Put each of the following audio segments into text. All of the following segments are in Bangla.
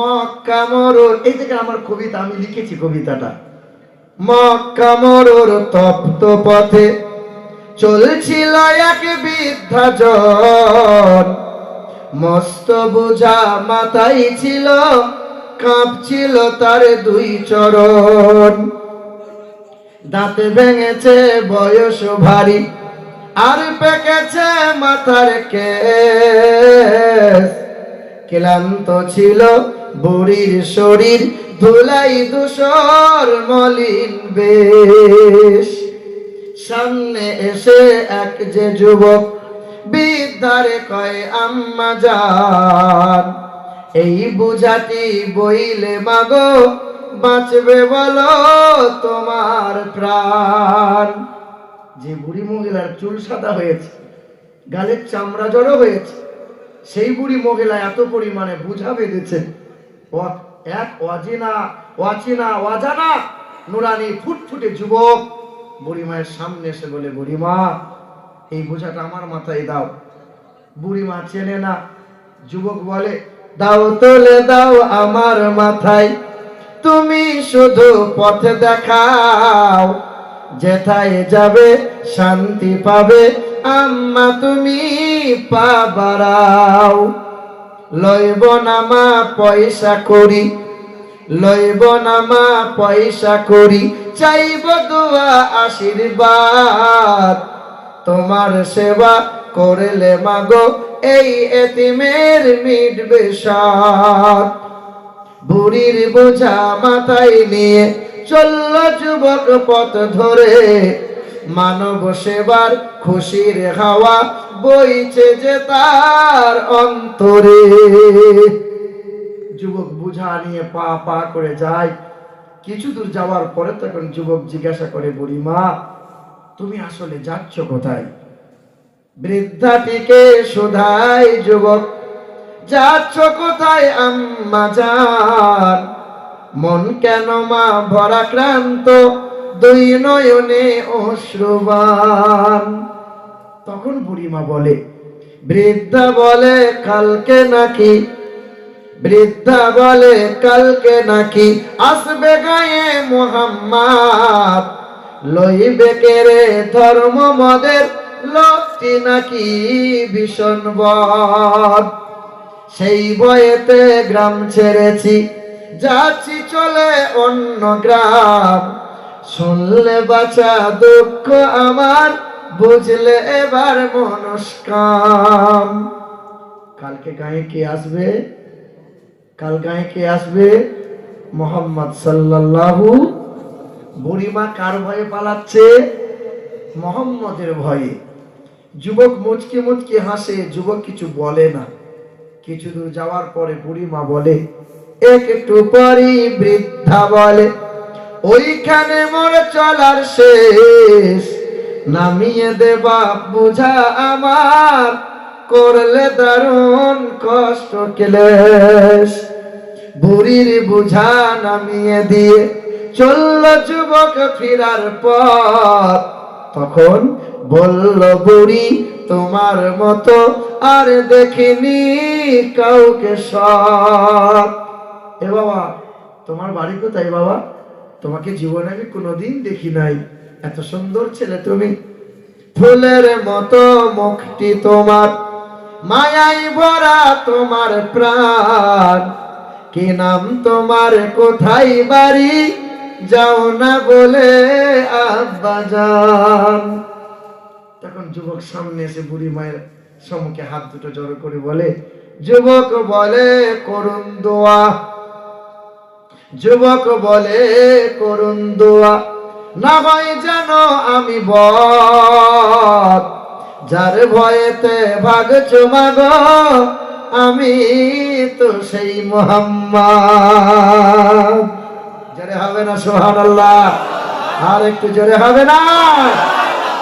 মক্কা মরুর, এই থেকে আমার কবিতা, আমি লিখেছি কবিতাটা। মক্কা মরুর তপ্ত পথে চলছিল এক বৃদ্ধাজন মস্ত বোঝা মাথায় ছিল, কাঁপছিল তার দুই চরণ। দাঁতে ভেঙেছে, বয়স ভারী, আর পেকেছে মাথার কেশ। ক্লান্ত ছিল বুড়ির শরীর, ধুলাই দূষর মলিন বেশ। সামনে এসে এক যে যুবক, বিদ্যারে কয় আম্মা যান? এই বুঝাটি বইলে মাগো, বাঁচবে বলো তোমার প্রাণ। যে বুড়ি মহিলার চুল সাদা হয়েছে, গালের চামড়া জড়ো হয়েছে, সেই বুড়ি মহিলা এত পরিমাণে বুঝা বেঁধেছে। এক অজিনা, অচিনা, অজানা। নুরানি ফুটফুটে যুবক বুড়ি মায়ের সামনে এসে বলে, বুড়িমা, এই বোঝাটা আমার মাথায় দাও। বুড়ি মা চেনে না। যুবক বলে, দাও তোলে, দাও আমার মাথায়। তুমি শুধু পথ দেখাও। যেথায় যাবে শান্তি পাবে, আম্মা তুমি পা লইব নামা পয়সা করি, লইব নামা পয়সা করি, চাইব দোয়া আশীর্বাদ। তোমার সেবা করলে মাগো এই এতিমের মিটবে সাথ বুড়ির বোঝা মাথায় নিয়ে চলল যুবক পথ ধরে মানব সেবার খুশির হাওয়া বইছে যে তার অন্তরে। যুবক বুঝা নিয়ে পা পা করে যায়। কিছু দূর যাওয়ার পরে তখন যুবক জিজ্ঞাসা করে বুড়ি মা তুমি আসলে যাচ্ছ কোথায়? বৃদ্ধাটিকে শোধাই যুবক, যাচ্ছ কোথায় আম্মা যান মন কেন মা ভরা ক্রান্ত দুই নয়নে অশ্রুবান। তখন বুড়িমা বলে, বৃদ্ধা বলে কালকে নাকি? বৃদ্ধা বলে কালকে নাকি? আসবে গায়ে মোহাম্মদ। লইবে কেরে ধর্ম মদের লোকটি নাকি ভীষণ বদ? সেই বয়েতে গ্রাম ছেড়েছি, যাচ্ছি চলে অন্য গ্রাম। শুনলে বাঁচা দুঃখ আমার, বুঝলে এবার মনস্কাম। কালকে গায়ে কে আসবে? কাল গায়ে কে আসবে? মোহাম্মদ সাল্লাল্লাহু, বুড়িমা কার ভয়ে পালাচ্ছে? মোহাম্মদের ভয়ে। যুবক মুচকি মুচকি হাসে, যুবক কিছু বলে না। কিছু দূর যাওয়ার পরে বুড়িমা বলে, একটু পরই বৃদ্ধা বলে ওইখানে মোর চলার শেষ। নামিয়ে দেবা বুঝা আমার। করলে দারুণ কষ্ট ক্লেশ। বুড়ির বুঝা নামিয়ে দিয়ে চলল যুবক ফিরার পথ। তখন বলল, বুড়ি, তোমার মতো আর দেখিনি কাউকে সব এ বাবা, তোমার বাড়ি কোথায় বাবা? তোমাকে জীবনে আমি কোনোদিন দেখি নাই। এত সুন্দর ছেলে তুমি। ফুলের মতো মুখটি তোমার, মায়াই ভরা তোমার প্রাণ। কি নাম তোমার, কোথায় বাড়ি, যাও না বলে তখন যুবক সামনে এসে বুড়ি মায়ের সম্মুখে হাত দুটো জড়ো করে বলে, যুবক বলে করুন দোয়া। যুবক বলে করুন দোয়া, না হয় যেন আমি বদ। যার ভয়েতে ভাগ মাগ, আমি তো সেই মোহাম্মদ। হবে না সোহান আল্লাহ আর একটু জোরে হবে না।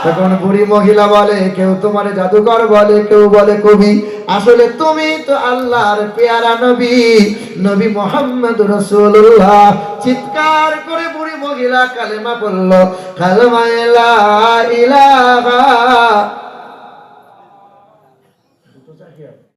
তখন বুড়ি মহিলা বলে, কেউ তোমার জাদুকর বলে, কেউ বলে কবি। আসলে তুমি তো আল্লাহর পেয়ারা নবী নবী মোহাম্মদ রসুল্লাহ চিৎকার করে বুড়ি মহিলা কালেমা বলল কালেমা ইলা ইলাহা